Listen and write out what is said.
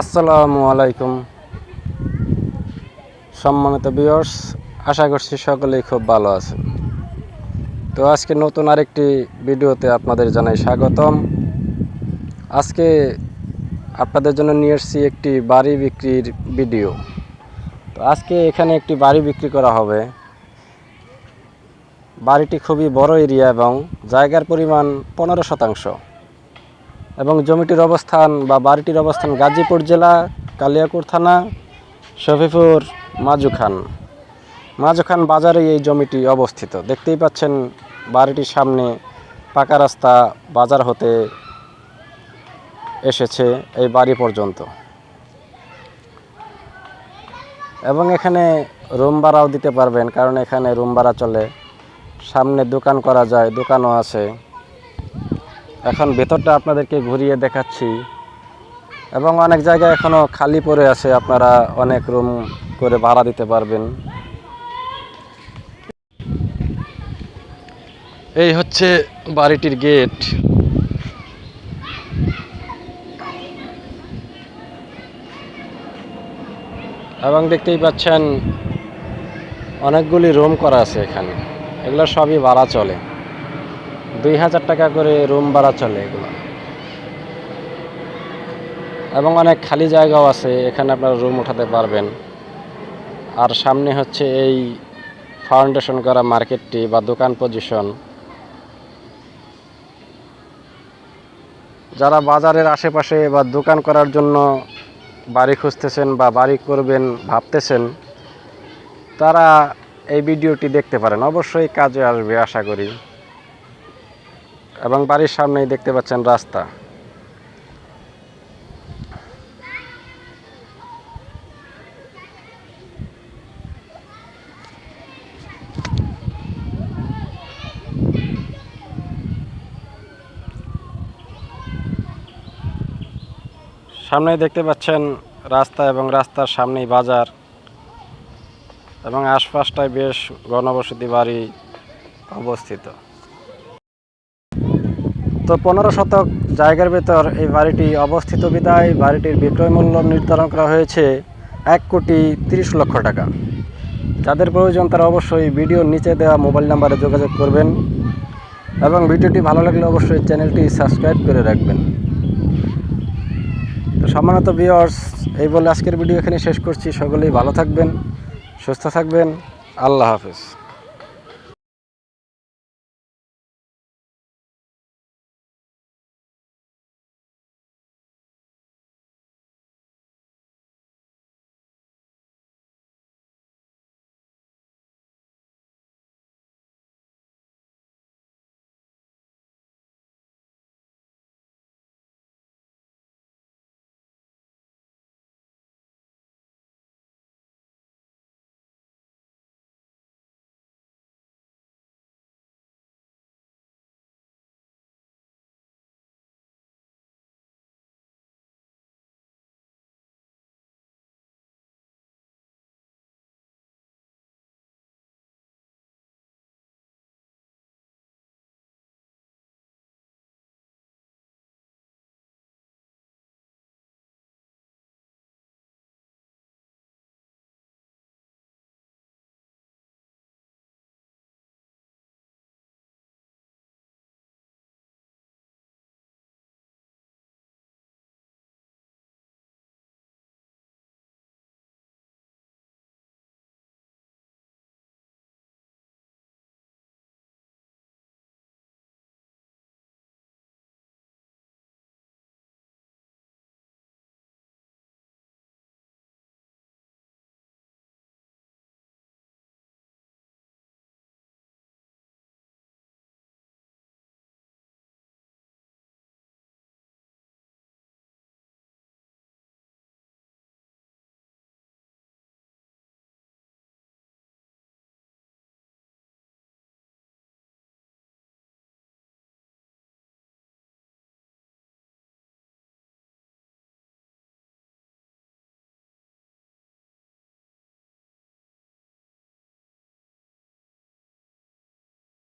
আসসালামু আলাইকুম। সম্মানিত বিয়র্স আশা করছি সকলেই খুব ভালো আছেন। তো আজকে নতুন আরেকটি ভিডিওতে আপনাদের জানাই স্বাগতম। আজকে আপনাদের জন্য নিয়ে এসেছি একটি বাড়ি বিক্রির ভিডিও। তো আজকে এখানে একটি বাড়ি বিক্রি করা হবে। বাড়িটি খুবই বড় এরিয়া এবং জায়গার পরিমাণ পনেরো শতাংশ। এবং জমিটির অবস্থান বা বাড়িটির অবস্থান গাজীপুর জেলা কালিয়াকুর থানা শফিপুর মাজুখান। মাজুখান বাজারে এই জমিটি অবস্থিত। দেখতেই পাচ্ছেন বাড়িটির সামনে পাকা রাস্তা বাজার হতে এসেছে এই বাড়ি পর্যন্ত। এবং এখানে রুম ভাড়াও দিতে পারবেন, কারণ এখানে রুম ভাড়া চলে। সামনে দোকান করা যায়, দোকানও আছে। এখন ভেতরটা আপনাদেরকে ঘুরিয়ে দেখাচ্ছি। এবং অনেক জায়গায় এখনও খালি পড়ে আছে, আপনারা অনেক রুম করে ভাড়া দিতে পারবেন। এই হচ্ছে বাড়িটির গেট। এবং দেখতেই পাচ্ছেন, অনেকগুলি রুম করা আছে এখানে। এগুলো সবই ভাড়া চলে। দুই হাজার টাকা করে রুম ভাড়া চলে এগুলো। এবং অনেক খালি জায়গাও আছে, এখানে আপনারা রুম উঠাতে পারবেন। আর সামনে হচ্ছে এই ফাউন্ডেশন করা মার্কেটটি বা দোকান পজিশন যারা বাজারের আশেপাশে বা দোকান করার জন্য বাড়ি খুঁজতেছেন বা বাড়ি করবেন ভাবতেছেন, তারা এই ভিডিওটি দেখতে পারেন। অবশ্যই কাজে আসবে, আশা করি। এবং বাড়ির সামনেই দেখতে পাচ্ছেন রাস্তা। সামনেই দেখতে পাচ্ছেন রাস্তা এবং রাস্তার সামনেই বাজার এবং আশপাশটায় বেশ ঘনবসতি বাড়ি অবস্থিত। তো পনেরো শতক জায়গার ভেতর এই বাড়িটি অবস্থিত বিদায়। বাড়িটির বিক্রয় মূল্য নির্ধারণ করা হয়েছে এক কোটি তিরিশ লক্ষ টাকা। যাদের প্রয়োজন তারা অবশ্যই ভিডিওর নিচে দেওয়া মোবাইল নাম্বারে যোগাযোগ করবেন এবং ভিডিওটি ভালো লাগলে অবশ্যই চ্যানেলটি সাবস্ক্রাইব করে রাখবেন। তো সম্মানিত ভিওর্স এই বলে আজকের ভিডিও এখানে শেষ করছি। সকলেই ভালো থাকবেন, সুস্থ থাকবেন। আল্লাহ হাফেজ।